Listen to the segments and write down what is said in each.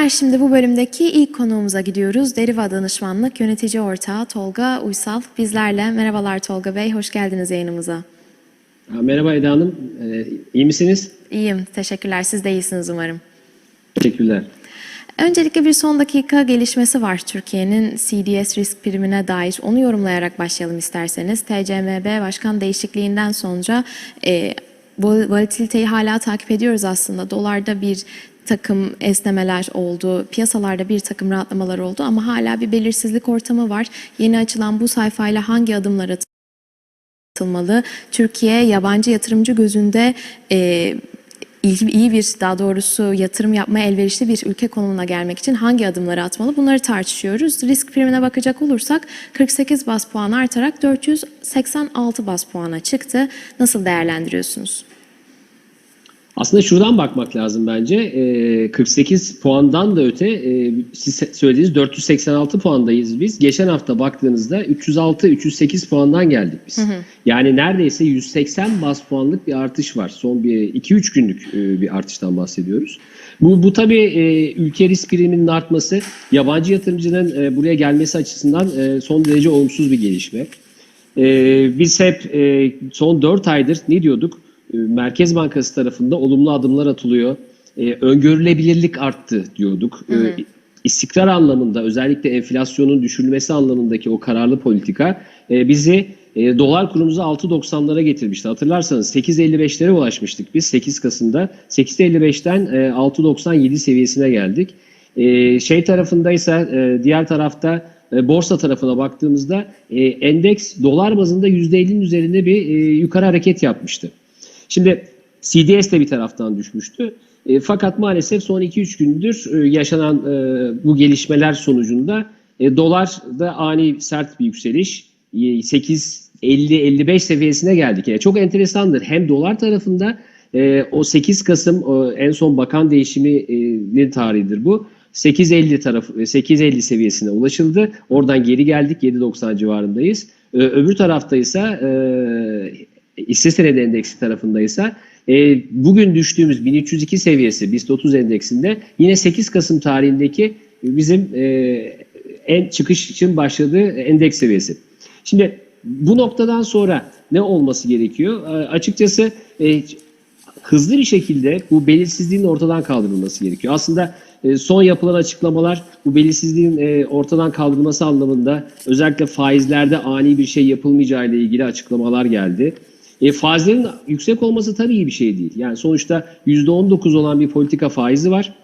izleyenler şimdi bu bölümdeki ilk konuğumuza gidiyoruz. Deriva Danışmanlık Yönetici Ortağı Tolga Uysal bizlerle. Merhabalar Tolga Bey, hoş geldiniz yayınımıza. Ha, Merhaba Eda Hanım, ee, iyi misiniz? İyiyim, teşekkürler. Siz de iyisiniz umarım. Teşekkürler. Öncelikle bir son dakika gelişmesi var Türkiye'nin CDS risk primine dair. Onu yorumlayarak başlayalım isterseniz. TCMB başkan değişikliğinden sonra e, volatiliteyi hala takip ediyoruz aslında. Dolarda bir takım esnemeler oldu, piyasalarda bir takım rahatlamalar oldu ama hala bir belirsizlik ortamı var. Yeni açılan bu sayfayla hangi adımlar atılmalı? Türkiye yabancı yatırımcı gözünde e, iyi, bir daha doğrusu yatırım yapmaya elverişli bir ülke konumuna gelmek için hangi adımları atmalı? Bunları tartışıyoruz. Risk primine bakacak olursak 48 bas puan artarak 486 bas puana çıktı. Nasıl değerlendiriyorsunuz? Aslında şuradan bakmak lazım bence. Ee, 48 puandan da öte e, siz söylediğiniz 486 puandayız biz. Geçen hafta baktığınızda 306-308 puandan geldik biz. Yani neredeyse 180 bas puanlık bir artış var. Son bir 2-3 günlük e, bir artıştan bahsediyoruz. Bu, bu tabii e, ülke risk priminin artması, yabancı yatırımcının e, buraya gelmesi açısından e, son derece olumsuz bir gelişme. E, biz hep e, son 4 aydır ne diyorduk? E, Merkez Bankası tarafında olumlu adımlar atılıyor. E, öngörülebilirlik arttı diyorduk. E, istikrar anlamında özellikle enflasyonun düşürülmesi anlamındaki o kararlı politika e, bizi e, dolar kurumuzu 6.90'lara getirmişti. Hatırlarsanız 8.55'lere ulaşmıştık biz 8 Kasım'da. 8.55'ten e, 6.97 seviyesine geldik. E, şey tarafındaysa e, diğer tarafta e, borsa tarafına baktığımızda e, endeks dolar bazında %50'nin üzerinde bir e, yukarı hareket yapmıştı. Şimdi CDS de bir taraftan düşmüştü. E, fakat maalesef son 2-3 gündür e, yaşanan e, bu gelişmeler sonucunda e, dolarda ani sert bir yükseliş. E, 8.50-55 seviyesine geldik. Yani çok enteresandır. Hem dolar tarafında o 8 Kasım en son bakan değişiminin tarihidir bu. 8.50 taraf 8.50 seviyesine ulaşıldı. Oradan geri geldik 7.90 civarındayız. Öbür tarafta ise senedi endeksi tarafındaysa e, bugün düştüğümüz 1302 seviyesi BIST 30 endeksinde yine 8 Kasım tarihindeki bizim e, en çıkış için başladığı endeks seviyesi. Şimdi bu noktadan sonra ne olması gerekiyor? E, açıkçası e, hızlı bir şekilde bu belirsizliğin ortadan kaldırılması gerekiyor. Aslında e, son yapılan açıklamalar bu belirsizliğin e, ortadan kaldırılması anlamında özellikle faizlerde ani bir şey yapılmayacağı ile ilgili açıklamalar geldi. E, faizlerin yüksek olması tabii iyi bir şey değil. Yani sonuçta %19 olan bir politika faizi var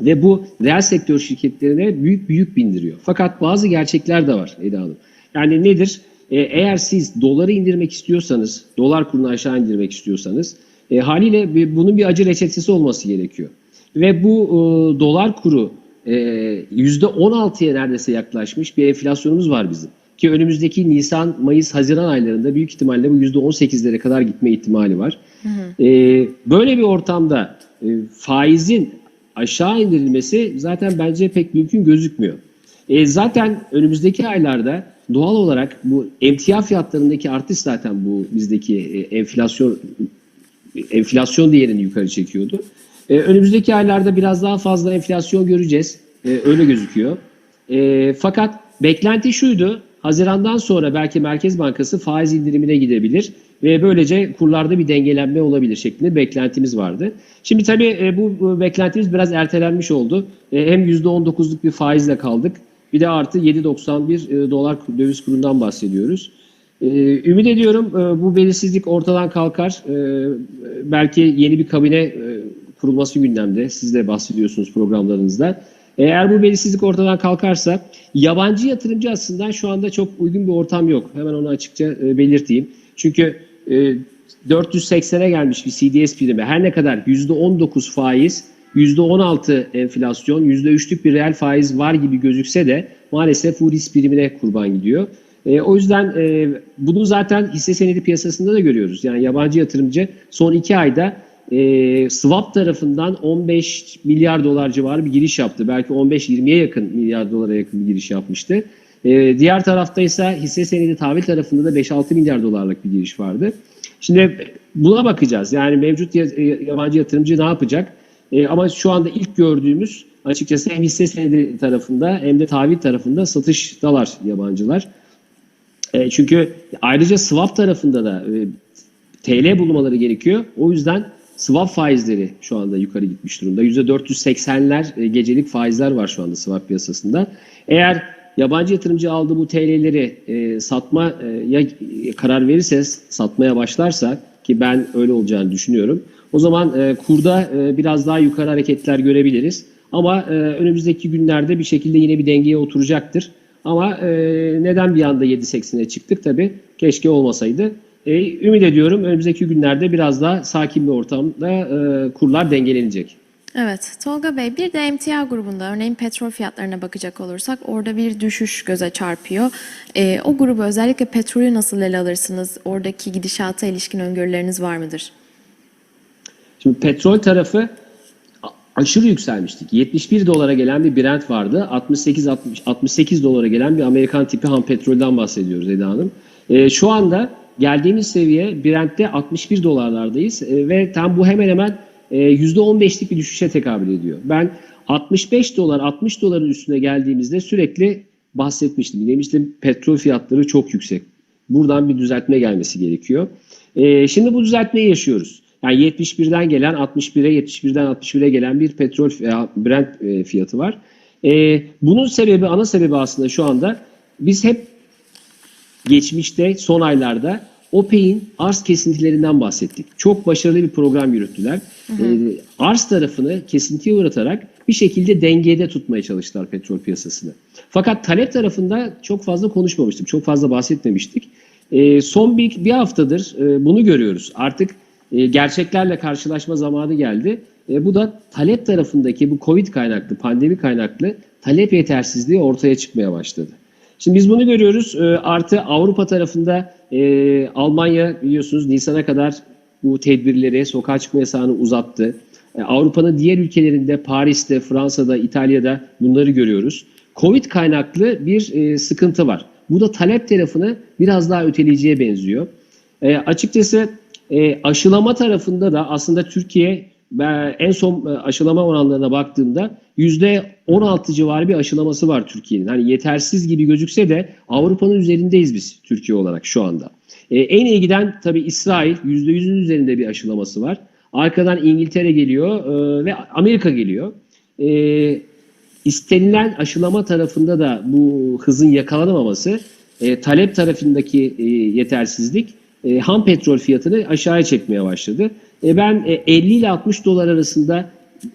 ve bu reel sektör şirketlerine büyük büyük bindiriyor. Fakat bazı gerçekler de var Eda Hanım. Yani nedir? E, eğer siz doları indirmek istiyorsanız, dolar kurunu aşağı indirmek istiyorsanız e, haliyle bunun bir acı reçetesi olması gerekiyor. Ve bu e, dolar kuru e, %16'ya neredeyse yaklaşmış bir enflasyonumuz var bizim. Ki önümüzdeki Nisan, Mayıs, Haziran aylarında büyük ihtimalle bu %18'lere kadar gitme ihtimali var. Hı hı. E, böyle bir ortamda e, faizin aşağı indirilmesi zaten bence pek mümkün gözükmüyor. E, zaten önümüzdeki aylarda doğal olarak bu emtia fiyatlarındaki artış zaten bu bizdeki e, enflasyon enflasyon değerini yukarı çekiyordu. E, önümüzdeki aylarda biraz daha fazla enflasyon göreceğiz. E, öyle gözüküyor. E, fakat beklenti şuydu. Hazirandan sonra belki Merkez Bankası faiz indirimine gidebilir ve böylece kurlarda bir dengelenme olabilir şeklinde beklentimiz vardı. Şimdi tabii e, bu, beklentimiz biraz ertelenmiş oldu. E, hem %19'luk bir faizle kaldık. Bir de artı 7.91 e, dolar döviz kurundan bahsediyoruz. Ümit ediyorum bu belirsizlik ortadan kalkar. Belki yeni bir kabine kurulması gündemde. Siz de bahsediyorsunuz programlarınızda. Eğer bu belirsizlik ortadan kalkarsa yabancı yatırımcı aslında şu anda çok uygun bir ortam yok. Hemen onu açıkça e, belirteyim. Çünkü e, 480'e gelmiş bir CDS primi her ne kadar %19 faiz, %16 enflasyon, %3'lük bir reel faiz var gibi gözükse de maalesef bu risk primine kurban gidiyor. E, o yüzden e, bunu zaten hisse senedi piyasasında da görüyoruz. Yani yabancı yatırımcı son iki ayda e, swap tarafından 15 milyar dolar civarı bir giriş yaptı. Belki 15-20'ye yakın milyar dolara yakın bir giriş yapmıştı. E, diğer tarafta ise hisse senedi tahvil tarafında da 5-6 milyar dolarlık bir giriş vardı. Şimdi buna bakacağız. Yani mevcut yabancı yatırımcı ne yapacak? E, ama şu anda ilk gördüğümüz açıkçası hem hisse senedi tarafında hem de tahvil tarafında satıştalar yabancılar. E, çünkü ayrıca swap tarafında da e, TL bulmaları gerekiyor. O yüzden swap faizleri şu anda yukarı gitmiş durumda. %480'ler e, gecelik faizler var şu anda swap piyasasında. Eğer yabancı yatırımcı aldığı bu TL'leri e, satmaya e, karar verirse, satmaya başlarsa ki ben öyle olacağını düşünüyorum. O zaman e, kurda e, biraz daha yukarı hareketler görebiliriz. Ama e, önümüzdeki günlerde bir şekilde yine bir dengeye oturacaktır. Ama e, neden bir anda 7.80'e çıktık tabii keşke olmasaydı. E, ümit ediyorum önümüzdeki günlerde biraz daha sakin bir ortamda e, kurlar dengelenecek. Evet, Tolga Bey bir de emtia grubunda örneğin petrol fiyatlarına bakacak olursak orada bir düşüş göze çarpıyor. Ee, o grubu özellikle petrolü nasıl ele alırsınız? Oradaki gidişata ilişkin öngörüleriniz var mıdır? Şimdi petrol tarafı aşırı yükselmiştik. 71 dolara gelen bir Brent vardı. 68 60, 68 dolara gelen bir Amerikan tipi ham petrolden bahsediyoruz Eda Hanım. E, şu anda geldiğimiz seviye Brent'te 61 dolarlardayız E, ve tam bu hemen hemen e, %15'lik bir düşüşe tekabül ediyor. Ben 65 dolar 60 doların üstüne geldiğimizde sürekli bahsetmiştim. Demiştim petrol fiyatları çok yüksek. Buradan bir düzeltme gelmesi gerekiyor. E, şimdi bu düzeltmeyi yaşıyoruz. Yani 71'den gelen 61'e 71'den 61'e gelen bir petrol e, Brent fiyatı var. Bunun sebebi ana sebebi aslında şu anda biz hep geçmişte son aylarda OPEC'in arz kesintilerinden bahsettik. Çok başarılı bir program yürüttüler. Ee, arz tarafını kesintiye uğratarak bir şekilde dengede tutmaya çalıştılar petrol piyasasını. Fakat talep tarafında çok fazla konuşmamıştık, çok fazla bahsetmemiştik. Ee, son bir, bir haftadır e, bunu görüyoruz. Artık e, gerçeklerle karşılaşma zamanı geldi. E, bu da talep tarafındaki bu Covid kaynaklı, pandemi kaynaklı talep yetersizliği ortaya çıkmaya başladı. Şimdi biz bunu görüyoruz. E, artı Avrupa tarafında e, Almanya biliyorsunuz Nisan'a kadar bu tedbirleri, sokağa çıkma yasağını uzattı. E, Avrupa'nın diğer ülkelerinde, Paris'te, Fransa'da, İtalya'da bunları görüyoruz. Covid kaynaklı bir e, sıkıntı var. Bu da talep tarafını biraz daha öteleyeceğe benziyor. E, açıkçası e, aşılama tarafında da aslında Türkiye en son e, aşılama oranlarına baktığımda %16 civarı bir aşılaması var Türkiye'nin. Hani yetersiz gibi gözükse de Avrupa'nın üzerindeyiz biz Türkiye olarak şu anda. E, en iyi giden tabii İsrail %100'ün üzerinde bir aşılaması var. Arkadan İngiltere geliyor e, ve Amerika geliyor. E, istenilen aşılama tarafında da bu hızın yakalanamaması, talep tarafındaki yetersizlik ham petrol fiyatını aşağıya çekmeye başladı. E, ben e, 50 ile 60 dolar arasında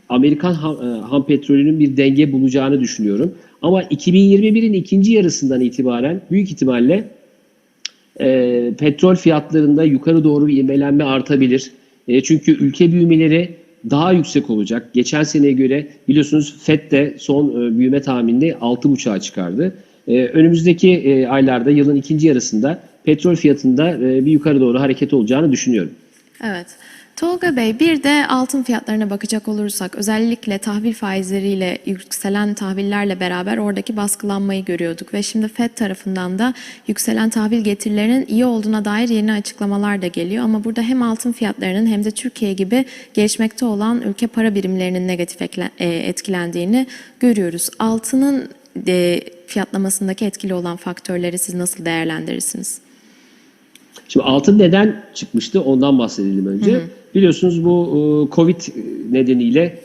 Amerikan ham, e, ham petrolünün bir denge bulacağını düşünüyorum. Ama 2021'in ikinci yarısından itibaren büyük ihtimalle e, petrol fiyatlarında yukarı doğru bir ivmelenme artabilir. E, çünkü ülke büyümeleri daha yüksek olacak. Geçen seneye göre biliyorsunuz FED de son e, büyüme tahminini 6,5'a çıkardı. E, önümüzdeki e, aylarda yılın ikinci yarısında petrol fiyatında e, bir yukarı doğru hareket olacağını düşünüyorum. Evet. Tolga Bey bir de altın fiyatlarına bakacak olursak özellikle tahvil faizleriyle yükselen tahvillerle beraber oradaki baskılanmayı görüyorduk ve şimdi FED tarafından da yükselen tahvil getirilerinin iyi olduğuna dair yeni açıklamalar da geliyor ama burada hem altın fiyatlarının hem de Türkiye gibi gelişmekte olan ülke para birimlerinin negatif e, etkilendiğini görüyoruz. Altının e, fiyatlamasındaki etkili olan faktörleri siz nasıl değerlendirirsiniz? Şimdi altın neden çıkmıştı ondan bahsedelim önce. Biliyorsunuz bu e, Covid nedeniyle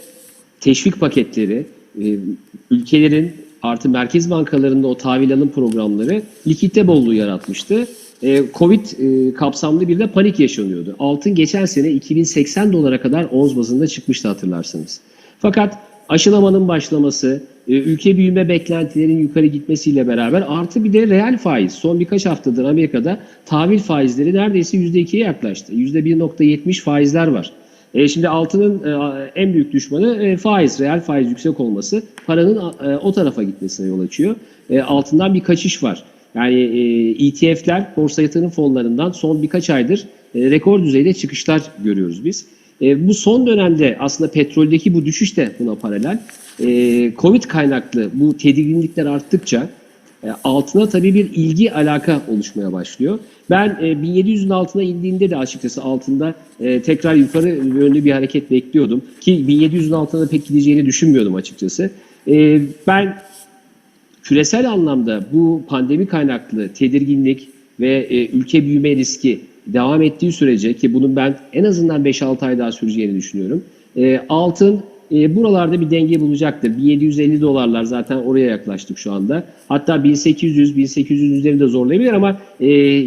teşvik paketleri, e, ülkelerin artı merkez bankalarında o tahvil alım programları likitte bolluğu yaratmıştı. E, Covid kapsamlı bir de panik yaşanıyordu. Altın geçen sene 2080 dolara kadar onz bazında çıkmıştı hatırlarsanız. Fakat aşılamanın başlaması, e, ülke büyüme beklentilerinin yukarı gitmesiyle beraber artı bir de reel faiz. Son birkaç haftadır Amerika'da tahvil faizleri neredeyse %2'ye yaklaştı. %1.70 faizler var. E, şimdi altının e, en büyük düşmanı faiz, reel faiz yüksek olması paranın o tarafa gitmesine yol açıyor. Altından bir kaçış var. Yani ETF'ler, borsa yatırım fonlarından son birkaç aydır rekor düzeyde çıkışlar görüyoruz biz. E, bu son dönemde aslında petroldeki bu düşüş de buna paralel. E, Covid kaynaklı bu tedirginlikler arttıkça E, altına tabii bir ilgi alaka oluşmaya başlıyor. Ben e, 1700'ün altına indiğinde de açıkçası altında e, tekrar yukarı yönlü bir hareket bekliyordum. Ki 1700'ün altına da pek gideceğini düşünmüyordum açıkçası. E, ben küresel anlamda bu pandemi kaynaklı tedirginlik ve e, ülke büyüme riski devam ettiği sürece ki bunun ben en azından 5-6 ay daha süreceğini düşünüyorum. E, altın e, buralarda bir denge bulacaktır. 1750 dolarlar zaten oraya yaklaştık şu anda. Hatta 1800 1800 üzerinde zorlayabilir ama e,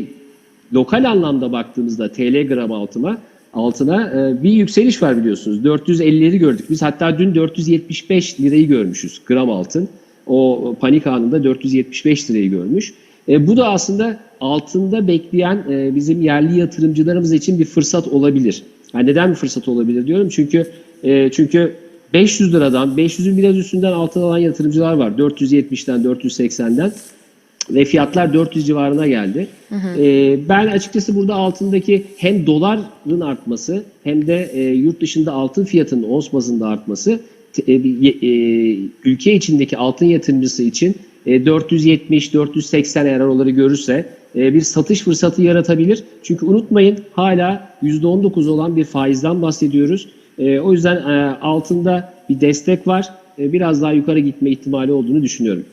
lokal anlamda baktığımızda TL gram altıma altına e, bir yükseliş var biliyorsunuz. 450'leri gördük biz. Hatta dün 475 lirayı görmüşüz gram altın. O panik anında 475 lirayı görmüş. E, bu da aslında altında bekleyen e, bizim yerli yatırımcılarımız için bir fırsat olabilir. Yani neden bir fırsat olabilir diyorum? Çünkü e, çünkü 500 liradan, 500'ün biraz üstünden altın alan yatırımcılar var. 470'ten, 480'den ve fiyatlar 400 civarına geldi. Ee, ben açıkçası burada altındaki hem doların artması hem de e, yurt dışında altın fiyatının ons bazında artması e, e, ülke içindeki altın yatırımcısı için e, 470-480 eğer oraları görürse e, bir satış fırsatı yaratabilir. Çünkü unutmayın hala %19 olan bir faizden bahsediyoruz. E, o yüzden e, altında bir destek var. E, biraz daha yukarı gitme ihtimali olduğunu düşünüyorum.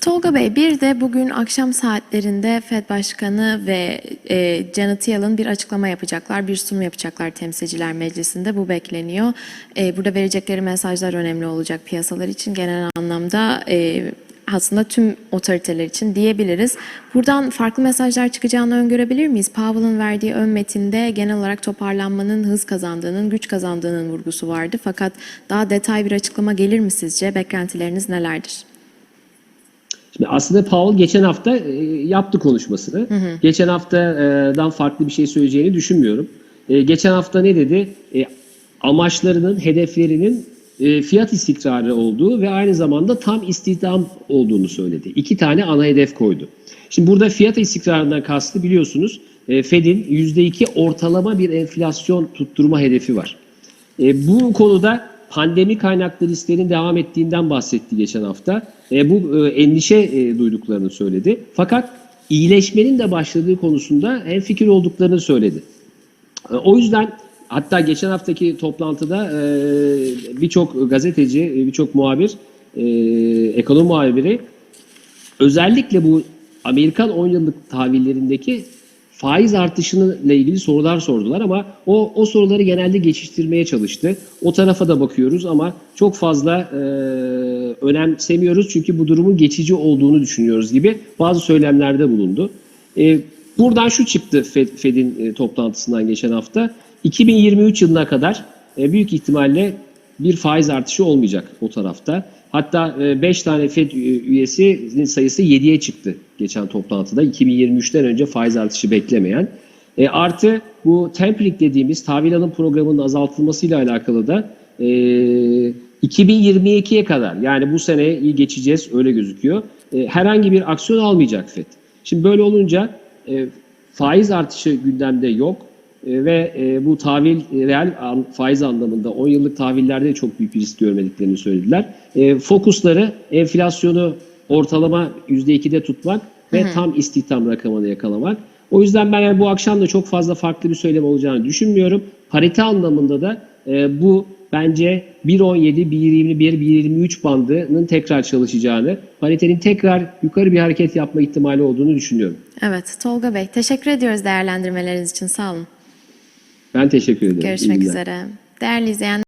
Tolga Bey bir de bugün akşam saatlerinde Fed Başkanı ve e, Janet Yellen bir açıklama yapacaklar, bir sunum yapacaklar temsilciler meclisinde. Bu bekleniyor. E, burada verecekleri mesajlar önemli olacak piyasalar için genel anlamda. E, aslında tüm otoriteler için diyebiliriz. Buradan farklı mesajlar çıkacağını öngörebilir miyiz? Powell'ın verdiği ön metinde genel olarak toparlanmanın hız kazandığının, güç kazandığının vurgusu vardı. Fakat daha detay bir açıklama gelir mi sizce? Beklentileriniz nelerdir? Şimdi aslında Powell geçen hafta e, yaptı konuşmasını. Geçen haftadan farklı bir şey söyleyeceğini düşünmüyorum. E, geçen hafta ne dedi? E, amaçlarının, hedeflerinin e, fiyat istikrarı olduğu ve aynı zamanda tam istihdam olduğunu söyledi. İki tane ana hedef koydu. Şimdi burada fiyat istikrarından kastı biliyorsunuz e, Fed'in %2 ortalama bir enflasyon tutturma hedefi var. E, bu konuda pandemi kaynaklı risklerin devam ettiğinden bahsetti geçen hafta. Bu endişe duyduklarını söyledi. Fakat iyileşmenin de başladığı konusunda hemfikir olduklarını söyledi. O yüzden hatta geçen haftaki toplantıda e, birçok gazeteci, birçok muhabir, e, ekonomi muhabiri özellikle bu Amerikan 10 yıllık tahvillerindeki faiz artışıyla ilgili sorular sordular ama o, o soruları genelde geçiştirmeye çalıştı. O tarafa da bakıyoruz ama çok fazla e, önemsemiyoruz çünkü bu durumun geçici olduğunu düşünüyoruz gibi bazı söylemlerde bulundu. E, buradan şu çıktı Fed, Fed'in e, toplantısından geçen hafta. 2023 yılına kadar e, büyük ihtimalle bir faiz artışı olmayacak o tarafta. Hatta 5 tane FED üyesinin sayısı 7'ye çıktı geçen toplantıda. 2023'ten önce faiz artışı beklemeyen. E, artı bu tempering dediğimiz tahvil alım programının azaltılmasıyla alakalı da e, 2022'ye kadar yani bu sene iyi geçeceğiz öyle gözüküyor. E, herhangi bir aksiyon almayacak FED. Şimdi böyle olunca e, faiz artışı gündemde yok. E, ve e, bu tahvil e, reel faiz anlamında 10 yıllık tahvillerde de çok büyük bir risk görmediklerini söylediler. E, fokusları enflasyonu ortalama %2'de tutmak ve tam istihdam rakamını yakalamak. O yüzden ben yani bu akşam da çok fazla farklı bir söylem olacağını düşünmüyorum. Parite anlamında da e, bu bence 1.17, 1.21, 1.23 bandının tekrar çalışacağını, paritenin tekrar yukarı bir hareket yapma ihtimali olduğunu düşünüyorum. Evet, Tolga Bey teşekkür ediyoruz değerlendirmeleriniz için. Sağ olun. Ben teşekkür ederim. Görüşmek üzere. Değerli izleyenler